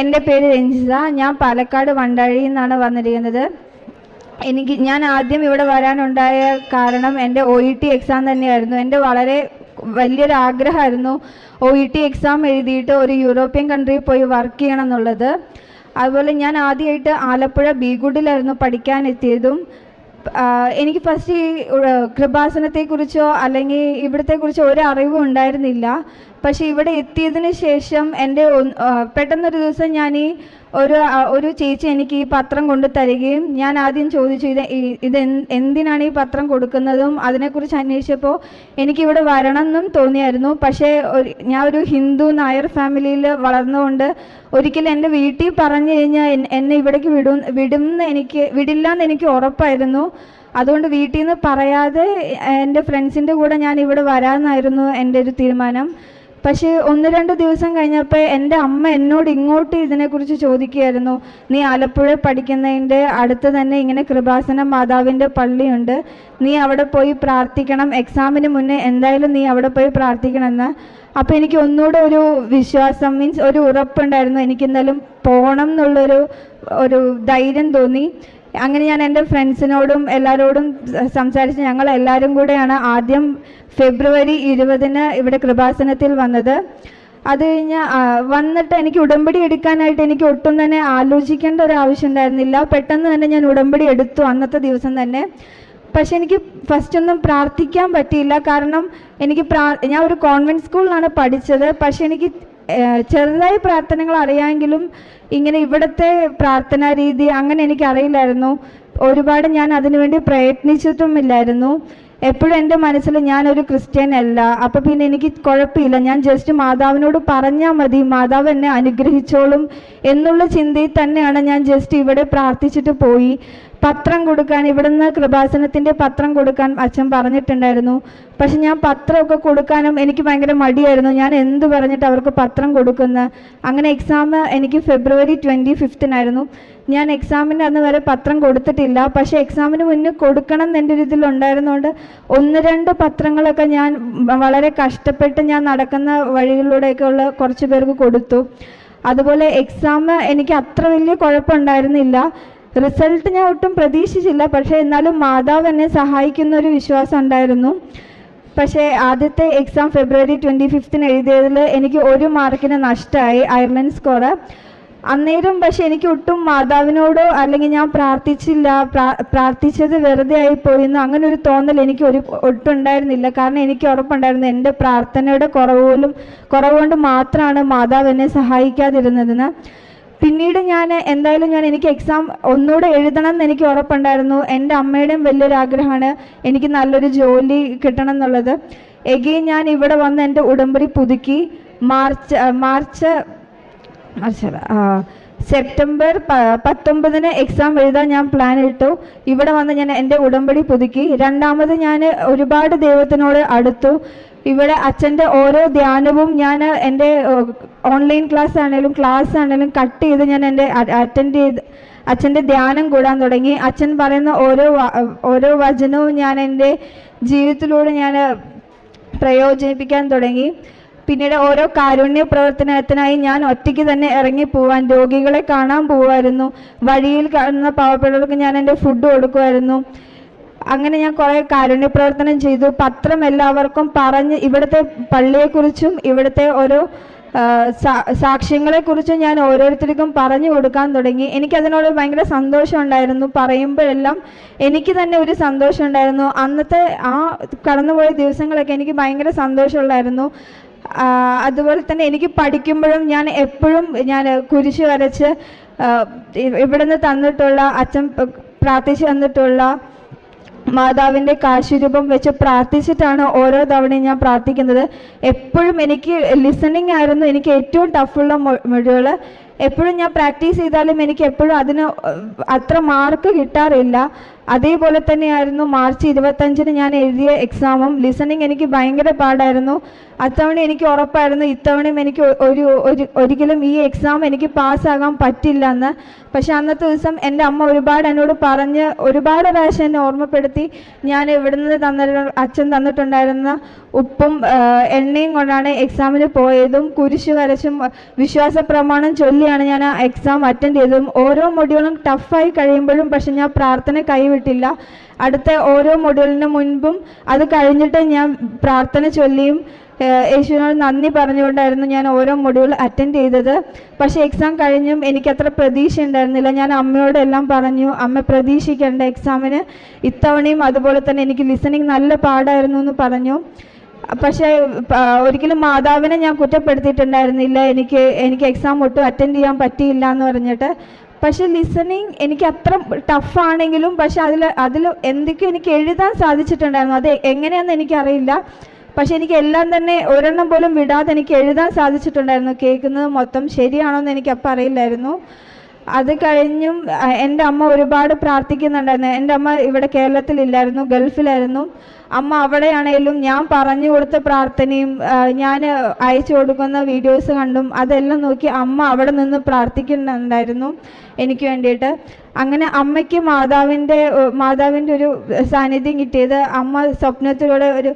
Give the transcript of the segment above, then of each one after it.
എന്റെ പേര് രഞ്ജിത. ഞാൻ പാലക്കാട് വണ്ടാഴിയിൽ നിന്നാണ് വന്നിരിക്കുന്നത്. എനിക്ക് ഞാൻ ആദ്യം ഇവിടെ വരാനുണ്ടായ കാരണം എന്റെ ഒ ഇ ടി എക്സാം തന്നെയായിരുന്നു. എന്റെ വളരെ വലിയൊരു ആഗ്രഹമായിരുന്നു ഒ ഇ ടി എക്സാം എഴുതിയിട്ട് ഒരു യൂറോപ്യൻ കൺട്രിയിൽ പോയി വർക്ക് ചെയ്യണം എന്നുള്ളത്. അതുപോലെ ഞാൻ ആദ്യമായിട്ട് ആലപ്പുഴ ബീഗുഡിലായിരുന്നു പഠിക്കാൻ എത്തിയതും എനിക്ക് ഫസ്റ്റ് ഈ കൃപാസനത്തെക്കുറിച്ചോ അല്ലെങ്കിൽ ഇവിടത്തെക്കുറിച്ചോ ഒരു അറിവും ഉണ്ടായിരുന്നില്ല. പക്ഷേ ഇവിടെ എത്തിയതിന് ശേഷം എന്റെ പെട്ടെന്നൊരു ദിവസം ഞാൻ ഈ ഒരു ഒരു ചേച്ചി എനിക്ക് ഈ പത്രം കൊണ്ട് തരികയും ഞാൻ ആദ്യം ചോദിച്ചു ഇത് ഇത് എന്തിനാണ് ഈ പത്രം കൊടുക്കുന്നതും അതിനെക്കുറിച്ച് അന്വേഷിച്ചപ്പോൾ എനിക്കിവിടെ വരണം എന്നും തോന്നിയായിരുന്നു. പക്ഷേ ഞാൻ ഒരു ഹിന്ദു നായർ ഫാമിലിയിൽ വളർന്നുകൊണ്ട് ഒരിക്കലും എന്റെ വീട്ടിൽ പറഞ്ഞു കഴിഞ്ഞാൽ എന്നെ ഇവിടേക്ക് വിടും വിടുമെന്ന് എനിക്ക് വിടില്ല എന്ന് എനിക്ക് ഉറപ്പായിരുന്നു. അതുകൊണ്ട് വീട്ടിൽ നിന്ന് പറയാതെ എന്റെ ഫ്രണ്ട്സിന്റെ കൂടെ ഞാൻ ഇവിടെ വരാമെന്നായിരുന്നു എന്റെ ഒരു തീരുമാനം. പക്ഷേ ഒന്ന് രണ്ട് ദിവസം കഴിഞ്ഞപ്പോൾ എന്റെ അമ്മ എന്നോട് ഇങ്ങോട്ട് ഇതിനെക്കുറിച്ച് ചോദിക്കുകയായിരുന്നു. നീ ആലപ്പുഴ പഠിക്കുന്നതിന്റെ അടുത്ത് തന്നെ ഇങ്ങനെ കൃപാസന മാതാവിന്റെ പള്ളിയുണ്ട്. നീ അവിടെ പോയി പ്രാർത്ഥിക്കണം. എക്സാമിന് മുന്നേ എന്തായാലും നീ അവിടെ പോയി പ്രാർത്ഥിക്കണമെന്ന്. അപ്പോൾ എനിക്ക് ഒന്നുകൂടെ ഒരു വിശ്വാസം മീൻസ് ഒരു ഉറപ്പുണ്ടായിരുന്നു. എനിക്ക് എന്തായാലും പോകണം എന്നുള്ളൊരു ഒരു ധൈര്യം തോന്നി. അങ്ങനെ ഞാൻ എന്റെ ഫ്രണ്ട്സിനോടും എല്ലാവരോടും സംസാരിച്ച് ഞങ്ങൾ എല്ലാവരും കൂടെയാണ് ആദ്യം ഫെബ്രുവരി ഇരുപതിന് ഇവിടെ കൃപാസനത്തിൽ വന്നത്. അത് കഴിഞ്ഞ് വന്നിട്ട് എനിക്ക് ഉടമ്പടി എടുക്കാനായിട്ട് എനിക്ക് ഒട്ടും തന്നെ ആലോചിക്കേണ്ട ഒരു ആവശ്യം ഉണ്ടായിരുന്നില്ല. പെട്ടെന്ന് തന്നെ ഞാൻ ഉടമ്പടി എടുത്തു അന്നത്തെ ദിവസം തന്നെ. പക്ഷെ എനിക്ക് ഫസ്റ്റ് ഒന്നും പ്രാർത്ഥിക്കാൻ പറ്റിയില്ല. കാരണം എനിക്ക് പ്രാ ഞാൻ ഒരു കോൺവെന്റ് സ്കൂളിലാണ് പഠിച്ചത്. പക്ഷെ എനിക്ക് ചെറുതായി പ്രാർത്ഥനകൾ അറിയാമെങ്കിലും ഇങ്ങനെ ഇവിടുത്തെ പ്രാർത്ഥനാ രീതി അങ്ങനെ എനിക്ക് അറിയില്ലായിരുന്നു. ഒരുപാട് ഞാൻ അതിനുവേണ്ടി പ്രയത്നിച്ചിട്ടുമില്ലായിരുന്നു. എപ്പോഴും എന്റെ മനസ്സിൽ ഞാനൊരു ക്രിസ്ത്യൻ അല്ല. അപ്പം പിന്നെ എനിക്ക് കുഴപ്പമില്ല. ഞാൻ ജസ്റ്റ് മാതാവിനോട് പറഞ്ഞാൽ മതി. മാതാവ് എന്നെ അനുഗ്രഹിച്ചോളും എന്നുള്ള ചിന്തയിൽ തന്നെയാണ് ഞാൻ ജസ്റ്റ് ഇവിടെ പ്രാർത്ഥിച്ചിട്ട് പോയി. പത്രം കൊടുക്കാൻ ഇവിടുന്ന് കൃപാസനത്തിന്റെ പത്രം കൊടുക്കാൻ അച്ഛൻ പറഞ്ഞിട്ടുണ്ടായിരുന്നു. പക്ഷെ ഞാൻ പത്രമൊക്കെ കൊടുക്കാനും എനിക്ക് ഭയങ്കര മടിയായിരുന്നു. ഞാൻ എന്ത് പറഞ്ഞിട്ട് അവർക്ക് പത്രം കൊടുക്കുന്ന? അങ്ങനെ എക്സാം എനിക്ക് ഫെബ്രുവരി ട്വന്റി ഫിഫ്തിനായിരുന്നു ഞാൻ എക്സാമിന് അന്ന് വരെ പത്രം കൊടുത്തിട്ടില്ല. പക്ഷേ എക്സാമിന് മുന്നേ കൊടുക്കണം എന്ന് എന്റെ ഒരു ഇതിലുണ്ടായിരുന്നുകൊണ്ട് ഒന്ന് രണ്ട് പത്രങ്ങളൊക്കെ ഞാൻ വളരെ കഷ്ടപ്പെട്ട് ഞാൻ നടക്കുന്ന വഴികളിലൂടെയൊക്കെ ഉള്ള കുറച്ച് പേർക്ക് കൊടുത്തു. അതുപോലെ എക്സാം എനിക്ക് അത്ര വലിയ കുഴപ്പമുണ്ടായിരുന്നില്ല. റിസൾട്ട് ഞാൻ ഒട്ടും പ്രതീക്ഷിച്ചില്ല. പക്ഷേ എന്നാലും മാതാവ് എന്നെ സഹായിക്കുന്ന ഒരു വിശ്വാസം ഉണ്ടായിരുന്നു. പക്ഷേ ആദ്യത്തെ എക്സാം ഫെബ്രുവരി ട്വന്റി ഫിഫ്തിന് എഴുതിയതിൽ എനിക്ക് ഒരു മാർക്കിന് നഷ്ടമായി അയർലൻഡ് സ്കോർ അന്നേരം പക്ഷെ എനിക്ക് ഒട്ടും മാതാവിനോടോ അല്ലെങ്കിൽ ഞാൻ പ്രാർത്ഥിച്ചില്ല പ്രാ- പ്രാർത്ഥിച്ചത് വെറുതെ ആയി പോയിന്ന് അങ്ങനെ ഒരു തോന്നൽ എനിക്ക് ഒരു ഒട്ടും ഉണ്ടായിരുന്നില്ല. കാരണം എനിക്ക് ഉറപ്പുണ്ടായിരുന്നു എന്റെ പ്രാർത്ഥനയുടെ കുറവ് പോലും മാത്രമാണ് മാതാവ് എന്നെ സഹായിക്കാതിരുന്നതെന്ന്. പിന്നീട് ഞാൻ എന്തായാലും ഞാൻ എനിക്ക് എക്സാം ഒന്നുകൂടെ എഴുതണം എന്ന് എനിക്ക് ഉറപ്പുണ്ടായിരുന്നു. എന്റെ അമ്മയുടെയും വലിയൊരു ആഗ്രഹമാണ് എനിക്ക് നല്ലൊരു ജോലി കിട്ടണം എന്നുള്ളത്. എഗെയിൻ ഞാൻ ഇവിടെ വന്ന് എന്റെ ഉടമ്പടി പുതുക്കി. മാർച്ച് മാർച്ച് മാർച്ച് സെപ്റ്റംബർ പത്തൊമ്പതിന് എക്സാം എഴുതാൻ ഞാൻ പ്ലാൻ ഇട്ടു. ഇവിടെ വന്ന് ഞാൻ എന്റെ ഉടമ്പടി പുതുക്കി. രണ്ടാമത് ഞാൻ ഒരുപാട് ദൈവത്തിനോട് അടുത്തു. ഇവിടെ അച്ഛന്റെ ഓരോ ധ്യാനവും ഞാൻ എന്റെ ഓൺലൈൻ ക്ലാസ് ആണെങ്കിലും ക്ലാസ് ആണെങ്കിലും കട്ട് ചെയ്ത് ഞാൻ എന്റെ അറ്റൻഡ് ചെയ്ത് അച്ഛന്റെ ധ്യാനം കൂടാൻ തുടങ്ങി. അച്ഛൻ പറയുന്ന ഓരോ ഓരോ വചനവും ഞാൻ എന്റെ ജീവിതത്തിലൂടെ ഞാൻ പ്രയോജനിപ്പിക്കാൻ തുടങ്ങി. പിന്നീട് ഓരോ കാരുണ്യ പ്രവർത്തനത്തിനായി ഞാൻ ഒറ്റയ്ക്ക് തന്നെ ഇറങ്ങി പോവാൻ രോഗികളെ കാണാൻ പോവായിരുന്നു. വഴിയിൽ കാണുന്ന പാവപ്പെട്ടവർക്ക് ഞാൻ എന്റെ ഫുഡ് കൊടുക്കുമായിരുന്നു. അങ്ങനെ ഞാൻ കുറേ കാരുണ്യ പ്രവർത്തനം ചെയ്തു. പത്രം എല്ലാവർക്കും പറഞ്ഞ് ഇവിടുത്തെ പള്ളിയെക്കുറിച്ചും ഇവിടുത്തെ ഓരോ സാക്ഷ്യങ്ങളെക്കുറിച്ചും ഞാൻ ഓരോരുത്തർക്കും പറഞ്ഞു കൊടുക്കാൻ തുടങ്ങി. എനിക്കതിനോട് ഭയങ്കര സന്തോഷം ഉണ്ടായിരുന്നു പറയുമ്പോഴെല്ലാം എനിക്ക് തന്നെ ഒരു സന്തോഷം ഉണ്ടായിരുന്നു അന്നത്തെ ആ കടന്നുപോയ ദിവസങ്ങളൊക്കെ എനിക്ക് ഭയങ്കര സന്തോഷമുള്ളായിരുന്നു. അതുപോലെ തന്നെ എനിക്ക് പഠിക്കുമ്പോഴും ഞാൻ എപ്പോഴും ഞാൻ കുരിശ് വരച്ച് ഇവിടുന്ന് തന്നിട്ടുള്ള അച്ഛൻ പ്രാർത്ഥിച്ചു തന്നിട്ടുള്ള മാതാവിന്റെ കാശുരൂപം വെച്ച് പ്രാർത്ഥിച്ചിട്ടാണ് ഓരോ തവണയും ഞാൻ പ്രാർത്ഥിക്കുന്നത്. എപ്പോഴും എനിക്ക് ലിസണിങ് ആയിരുന്നു. എനിക്ക് ഏറ്റവും ടഫുള്ള മൊഴികൾ എപ്പോഴും ഞാൻ പ്രാക്ടീസ് ചെയ്താലും എനിക്ക് എപ്പോഴും അതിന് അത്ര മാർക്ക് കിട്ടാറില്ല. അതേപോലെ തന്നെയായിരുന്നു മാർച്ച് ഇരുപത്തഞ്ചിന് ഞാൻ എഴുതിയ എക്സാമും. ലിസണിങ് എനിക്ക് ഭയങ്കര പാടായിരുന്നു. അത്തവണ എനിക്ക് ഉറപ്പായിരുന്നു ഇത്തവണയും എനിക്ക് ഒരു ഒരു ഒരിക്കലും ഈ എക്സാം എനിക്ക് പാസ്സാകാൻ പറ്റില്ല എന്ന് പക്ഷെ അന്നത്തെ ദിവസം എന്റെ അമ്മ ഒരുപാട് എന്നോട് പറഞ്ഞ് ഒരുപാട് പ്രാവശ്യം എന്നെ ഓർമ്മപ്പെടുത്തി. ഞാൻ ഇവിടുന്ന് തന്ന അച്ഛൻ തന്നിട്ടുണ്ടായിരുന്ന ഉപ്പും എണ്ണയും കൊണ്ടാണ് എക്സാമിന് പോയതും കുരിശു വരച്ചും വിശ്വാസ പ്രമാണം ചൊല്ലിയാണ് ഞാൻ ആ എക്സാം അറ്റൻഡ് ചെയ്തതും. ഓരോ മൊഡ്യൂളും ടഫായി കഴിയുമ്പോഴും പക്ഷെ ഞാൻ പ്രാർത്ഥന കൈവിട്ടില്ല അടുത്ത ഓരോ മൊഡ്യൂളിന് മുൻപും അത് കഴിഞ്ഞിട്ട് ഞാൻ പ്രാർത്ഥന ചൊല്ലിയും യേശുവിനോട് നന്ദി പറഞ്ഞുകൊണ്ടായിരുന്നു ഞാൻ ഓരോ മൊഡ്യൂൾ അറ്റൻഡ് ചെയ്തത്. പക്ഷേ എക്സാം കഴിഞ്ഞും എനിക്കത്ര പ്രതീക്ഷ ഉണ്ടായിരുന്നില്ല. ഞാൻ അമ്മയോട് എല്ലാം പറഞ്ഞു അമ്മ പ്രതീക്ഷിക്കേണ്ട എക്സാമിന്. ഇത്തവണയും അതുപോലെ തന്നെ എനിക്ക് ലിസണിങ് നല്ല പാടായിരുന്നു എന്ന് പറഞ്ഞു. പക്ഷേ ഒരിക്കലും മാതാവിനെ ഞാൻ കുറ്റപ്പെടുത്തിയിട്ടുണ്ടായിരുന്നില്ല. എനിക്ക് എനിക്ക് എക്സാം ഒട്ടും അറ്റൻഡ് ചെയ്യാൻ പറ്റിയില്ല എന്ന് പറഞ്ഞിട്ട് പക്ഷേ ലിസണിങ് എനിക്ക് അത്ര ടഫാണെങ്കിലും പക്ഷെ അതിൽ അതിൽ എന്തൊക്കെയോ എനിക്ക് എഴുതാൻ സാധിച്ചിട്ടുണ്ടായിരുന്നു. അത് എങ്ങനെയാണെന്ന് എനിക്കറിയില്ല. പക്ഷെ എനിക്ക് എല്ലാം തന്നെ ഒരെണ്ണം പോലും വിടാതെ എനിക്ക് എഴുതാൻ സാധിച്ചിട്ടുണ്ടായിരുന്നു. കേൾക്കുന്നത് മൊത്തം ശരിയാണോ എന്ന് എനിക്ക് അപ്പം അറിയില്ലായിരുന്നു അത് കഴിഞ്ഞും എന്റെ അമ്മ ഒരുപാട് പ്രാർത്ഥിക്കുന്നുണ്ടായിരുന്നു. എന്റെ അമ്മ ഇവിടെ കേരളത്തിലില്ലായിരുന്നു ഗൾഫിലായിരുന്നു. അമ്മ അവിടെയാണേലും ഞാൻ പറഞ്ഞു കൊടുത്ത പ്രാർത്ഥനയും ഞാൻ അയച്ചു കൊടുക്കുന്ന വീഡിയോസ് കണ്ടും അതെല്ലാം നോക്കി അമ്മ അവിടെ നിന്ന് പ്രാർത്ഥിക്കുന്നുണ്ടായിരുന്നു എനിക്ക് വേണ്ടിയിട്ട്. അങ്ങനെ അമ്മയ്ക്ക് മാതാവിന്റെ മാതാവിന്റെ ഒരു സാന്നിധ്യം കിട്ടിയത് അമ്മ സ്വപ്നത്തിലൂടെ ഒരു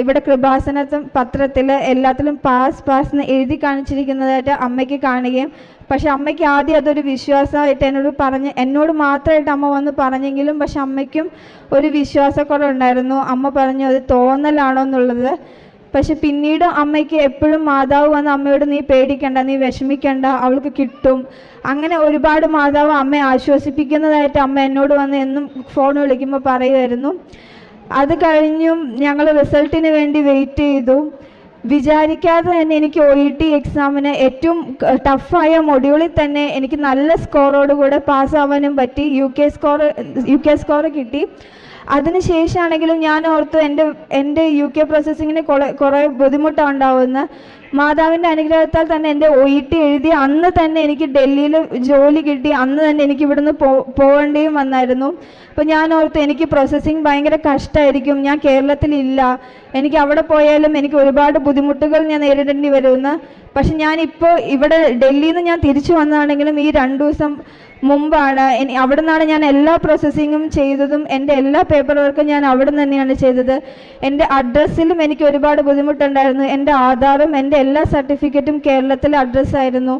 ഇവിടെ കൃപാസനത്തും പത്രത്തിൽ എല്ലാത്തിലും പാസ് പാസ് എന്ന് എഴുതി കാണിച്ചിരിക്കുന്നതായിട്ട് അമ്മയ്ക്ക് കാണുകയും പക്ഷെ അമ്മയ്ക്ക് ആദ്യം അതൊരു വിശ്വാസമായിട്ട് എന്നോട് പറഞ്ഞ് എന്നോട് മാത്രമായിട്ട് അമ്മ വന്ന് പറഞ്ഞെങ്കിലും പക്ഷെ അമ്മയ്ക്കും ഒരു വിശ്വാസക്കുറവുണ്ടായിരുന്നു അമ്മ പറഞ്ഞു അത് തോന്നലാണോ എന്നുള്ളത്? പക്ഷെ പിന്നീട് അമ്മയ്ക്ക് എപ്പോഴും മാതാവ് വന്ന് അമ്മയോട് നീ പേടിക്കണ്ട നീ വിഷമിക്കണ്ട അവൾക്ക് കിട്ടും. അങ്ങനെ ഒരുപാട് മാതാവ് അമ്മയെ ആശ്വസിപ്പിക്കുന്നതായിട്ട് അമ്മ എന്നോട് വന്ന് എന്നും ഫോൺ വിളിക്കുമ്പോൾ പറയുമായിരുന്നു. അത് കഴിഞ്ഞും ഞങ്ങൾ റിസൾട്ടിന് വേണ്ടി വെയിറ്റ് ചെയ്തു. വിചാരിക്കാതെ തന്നെ എനിക്ക് ഒ ഇ ടി എക്സാമിന് ഏറ്റവും ടഫായ മൊഡ്യൂളിൽ തന്നെ എനിക്ക് നല്ല സ്കോറോടുകൂടെ പാസ്സാവാനും പറ്റി. U K score U K score കിട്ടി. അതിനുശേഷമാണെങ്കിലും ഞാൻ ഓർത്തു എന്റെ എന്റെ യു കെ പ്രോസസ്സിങ്ങിന് കുറെ കുറേ ബുദ്ധിമുട്ടാണ് ഉണ്ടാവുമെന്ന് മാതാവിന്റെ അനുഗ്രഹത്താൽ തന്നെ എന്റെ ഒ ഇ ടി എഴുതി അന്ന് തന്നെ എനിക്ക് ഡൽഹിയിൽ ജോലി കിട്ടി. അന്ന് തന്നെ എനിക്ക് ഇവിടുന്ന് പോ പോകേണ്ടിയും വന്നായിരുന്നു. അപ്പോൾ ഞാൻ ഓർത്ത് എനിക്ക് പ്രോസസ്സിങ് ഭയങ്കര കഷ്ടമായിരിക്കും ഞാൻ കേരളത്തിലില്ല. എനിക്ക് അവിടെ പോയാലും എനിക്ക് ഒരുപാട് ബുദ്ധിമുട്ടുകൾ ഞാൻ നേരിടേണ്ടി വരുമെന്ന്. പക്ഷെ ഞാനിപ്പോൾ ഇവിടെ ഡൽഹിയിൽ നിന്ന് ഞാൻ തിരിച്ചു വന്നതാണെങ്കിലും ഈ രണ്ടു ദിവസം മുമ്പാണ്. അവിടെ നിന്നാണ് ഞാൻ എല്ലാ പ്രോസസ്സിങ്ങും ചെയ്തതും. എന്റെ എല്ലാ പേപ്പർ വർക്കും ഞാൻ അവിടെ നിന്ന് തന്നെയാണ് ചെയ്തത്. എന്റെ അഡ്രസ്സിലും എനിക്ക് ഒരുപാട് ബുദ്ധിമുട്ടുണ്ടായിരുന്നു. എന്റെ ആധാറും എന്റെ എല്ലാ സർട്ടിഫിക്കറ്റും കേരളത്തിലെ അഡ്രസ്സായിരുന്നു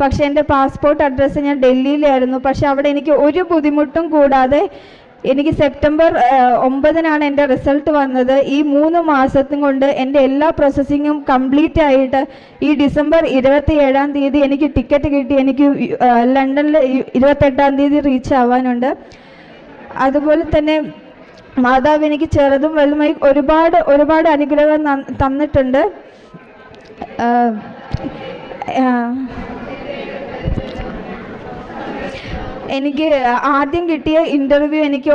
പക്ഷേ എന്റെ പാസ്പോർട്ട് അഡ്രസ്സ് ഞാൻ ഡൽഹിയിലായിരുന്നു. പക്ഷേ അവിടെ എനിക്ക് ഒരു ബുദ്ധിമുട്ടും കൂടാതെ എനിക്ക് സെപ്റ്റംബർ ഒമ്പതിനാണ് എന്റെ റിസൾട്ട് വന്നത്. ഈ മൂന്ന് മാസത്തും കൊണ്ട് എന്റെ എല്ലാ പ്രോസസ്സിങ്ങും കംപ്ലീറ്റ് ആയിട്ട് ഈ ഡിസംബർ ഇരുപത്തി ഏഴാം തീയതി എനിക്ക് ടിക്കറ്റ് കിട്ടി. എനിക്ക് ലണ്ടനിൽ ഇരുപത്തെട്ടാം തീയതി റീച്ച് ആവാനുണ്ട്. അതുപോലെ തന്നെ മാതാവ് എനിക്ക് ചെറുതും വലുതുമായി ഒരുപാട് ഒരുപാട് അനുഗ്രഹം തന്നിട്ടുണ്ട്. എനിക്ക് ആദ്യം കിട്ടിയ ഇന്റർവ്യൂ എനിക്ക്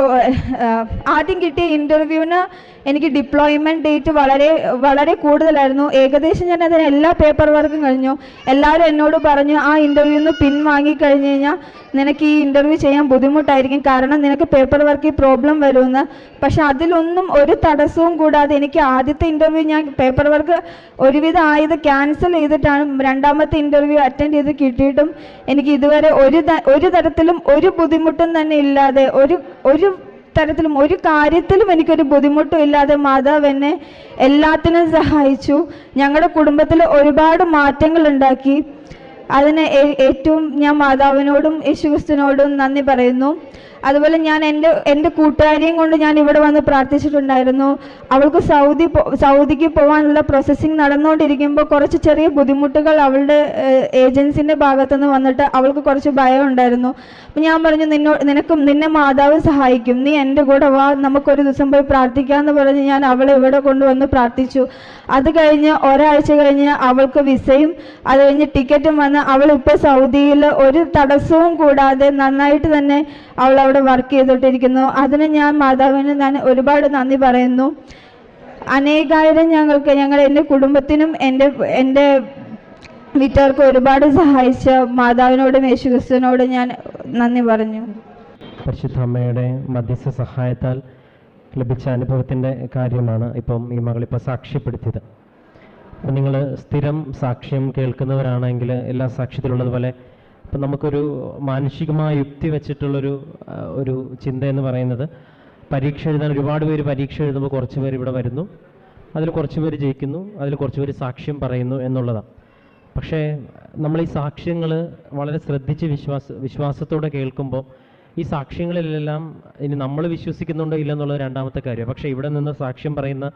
ആദ്യം കിട്ടിയ ഇന്റർവ്യൂവിന് എനിക്ക് ഡിപ്ലോയ്മെന്റ് ഡേറ്റ് വളരെ വളരെ കൂടുതലായിരുന്നു. ഏകദേശം ഞാൻ അതിന് എല്ലാ പേപ്പർ വർക്കും കഴിഞ്ഞു. എല്ലാവരും എന്നോട് പറഞ്ഞു ആ ഇന്റർവ്യൂവിൽ നിന്ന് പിൻവാങ്ങി കഴിഞ്ഞ് കഴിഞ്ഞാൽ നിനക്ക് ഈ ഇന്റർവ്യൂ ചെയ്യാൻ ബുദ്ധിമുട്ടായിരിക്കും. കാരണം നിനക്ക് പേപ്പർ വർക്കിൽ പ്രോബ്ലം വരുമെന്ന്. പക്ഷെ അതിലൊന്നും ഒരു തടസ്സവും കൂടാതെ എനിക്ക് ആദ്യത്തെ ഇന്റർവ്യൂ ഞാൻ പേപ്പർ വർക്ക് ഒരുവിധം ആയത് ക്യാൻസൽ ചെയ്തിട്ടാണ് രണ്ടാമത്തെ ഇന്റർവ്യൂ അറ്റൻഡ് ചെയ്ത് കിട്ടിയിട്ടും എനിക്ക് ഇതുവരെ ഒരു ഒരു തരത്തിലും ഒരു ബുദ്ധിമുട്ടും തന്നെ ഇല്ലാതെ ഒരു ഒരു തരത്തിലും ഒരു കാര്യത്തിലും എനിക്കൊരു ബുദ്ധിമുട്ടും ഇല്ലാതെ മാതാവ് എന്നെ എല്ലാത്തിനും സഹായിച്ചു. ഞങ്ങളുടെ കുടുംബത്തിൽ ഒരുപാട് മാറ്റങ്ങൾ ഉണ്ടാക്കി. അതിന് ഏറ്റവും ഞാൻ മാതാവിനോടും യേശുക്രിസ്തുവിനോടും നന്ദി പറയുന്നു. അതുപോലെ ഞാൻ എന്റെ എന്റെ കൂട്ടുകാരിയും കൊണ്ട് ഞാൻ ഇവിടെ വന്ന് പ്രാർത്ഥിച്ചിട്ടുണ്ടായിരുന്നു. അവൾക്ക് സൗദി സൗദിക്ക് പോകാനുള്ള പ്രോസസ്സിങ് നടന്നുകൊണ്ടിരിക്കുമ്പോൾ കുറച്ച് ചെറിയ ബുദ്ധിമുട്ടുകൾ അവളുടെ ഏജൻസിന്റെ ഭാഗത്തുനിന്ന് വന്നിട്ട് അവൾക്ക് കുറച്ച് ഭയം ഉണ്ടായിരുന്നു. അപ്പം ഞാൻ പറഞ്ഞു നിന്നോ നിനക്കും നിന്നെ മാതാവ് സഹായിക്കും. നീ എന്റെ കൂടെ വാ നമുക്കൊരു ദിവസം പോയി പ്രാർത്ഥിക്കാമെന്ന് പറഞ്ഞ് ഞാൻ അവളെ ഇവിടെ കൊണ്ടുവന്ന് പ്രാർത്ഥിച്ചു. അത് കഴിഞ്ഞ് ഒരാഴ്ച കഴിഞ്ഞ് അവൾക്ക് വിസയും അത് കഴിഞ്ഞ് ടിക്കറ്റും വന്ന് അവൾ ഇപ്പോൾ സൗദിയിൽ ഒരു തടസ്സവും കൂടാതെ നന്നായിട്ട് തന്നെ അവൾ അവിടെ വർക്ക് ചെയ്തിട്ടിരിക്കുന്നു അതിന് ഞാൻ മാതാവിന് ഞാൻ ഒരുപാട് നന്ദി പറയുന്നു. അനേകായിരം ഞങ്ങൾക്ക് ഞങ്ങൾ എന്റെ കുടുംബത്തിനും എന്റെ എന്റെ വീട്ടുകാർക്കും ഒരുപാട് സഹായിച്ച മാതാവിനോടും യേശുക്രിസ്തുവിനോടും ഞാൻ നന്ദി പറഞ്ഞു. പരിശുദ്ധ അമ്മയുടെ മധ്യസ്ഥ സഹായത്താൽ ലഭിച്ച അനുഭവത്തിന്റെ കാര്യമാണ് ഇപ്പം ഈ മകളിപ്പോൾ സാക്ഷ്യപ്പെടുത്തിയത്. അപ്പം നിങ്ങൾ സ്ഥിരം സാക്ഷ്യം കേൾക്കുന്നവരാണെങ്കിൽ എല്ലാ സാക്ഷ്യത്തിലുള്ളതുപോലെ ഇപ്പം നമുക്കൊരു മാനുഷികമായ യുക്തി വെച്ചിട്ടുള്ളൊരു ഒരു ചിന്ത എന്ന് പറയുന്നത് പരീക്ഷ എഴുതാൻ ഒരുപാട് പേര് പരീക്ഷ എഴുതുമ്പോൾ കുറച്ച് പേർ ഇവിടെ വരുന്നു. അതിൽ കുറച്ച് പേര് ജയിക്കുന്നു. അതിൽ കുറച്ച് പേര് സാക്ഷ്യം പറയുന്നു എന്നുള്ളതാണ് പക്ഷേ നമ്മൾ ഈ സാക്ഷ്യങ്ങൾ വളരെ ശ്രദ്ധിച്ച് വിശ്വാസ വിശ്വാസത്തോടെ കേൾക്കുമ്പോൾ ഈ സാക്ഷ്യങ്ങളിലെല്ലാം ഇനി നമ്മൾ വിശ്വസിക്കുന്നുണ്ടോ ഇല്ലെന്നുള്ളത് രണ്ടാമത്തെ കാര്യം. പക്ഷേ ഇവിടെ നിന്ന് സാക്ഷ്യം പറയുന്ന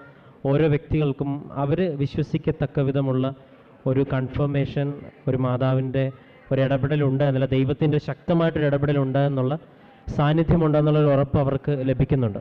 ഓരോ വ്യക്തികൾക്കും അവർ വിശ്വസിക്കത്തക്ക വിധമുള്ള ഒരു കൺഫർമേഷൻ ഒരു മാതാവിന്റെ ഒരു ഇടപെടലുണ്ട് എന്നുള്ള ദൈവത്തിന്റെ ശക്തമായിട്ടൊരു ഇടപെടലുണ്ട് എന്നുള്ള സാന്നിധ്യമുണ്ടെന്നുള്ളൊരു ഉറപ്പ് അവർക്ക് ലഭിക്കുന്നുണ്ട്.